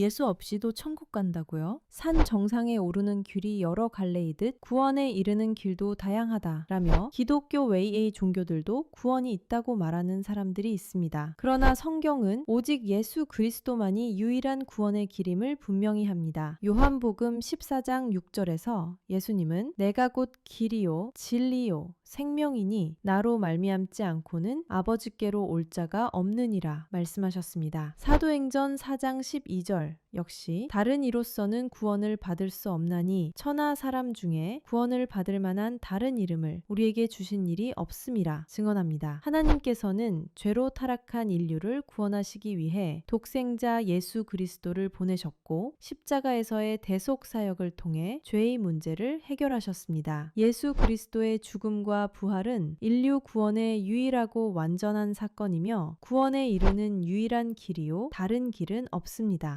예수 없이도 천국 간다고요? 산 정상에 오르는 길이 여러 갈래이듯 구원에 이르는 길도 다양하다라며 기독교 외의 종교들도 구원이 있다고 말하는 사람들이 있습니다. 그러나 성경은 오직 예수 그리스도만이 유일한 구원의 길임을 분명히 합니다. 요한복음 14장 6절에서 예수님은 내가 곧 길이요 진리요 생명이니 나로 말미암지 않고는 아버지께로 올 자가 없느니라 말씀하셨습니다. 사도행전 4장 12절 역시 다른 이로서는 구원을 받을 수 없나니 천하 사람 중에 구원을 받을 만한 다른 이름을 우리에게 주신 일이 없음이라 증언합니다. 하나님께서는 죄로 타락한 인류를 구원하시기 위해 독생자 예수 그리스도를 보내셨고 십자가에서의 대속 사역을 통해 죄의 문제를 해결하셨습니다. 예수 그리스도의 죽음과 부활은 인류 구원의 유일하고 완전한 사건이며 구원에 이르는 유일한 길이요 다른 길은 없습니다.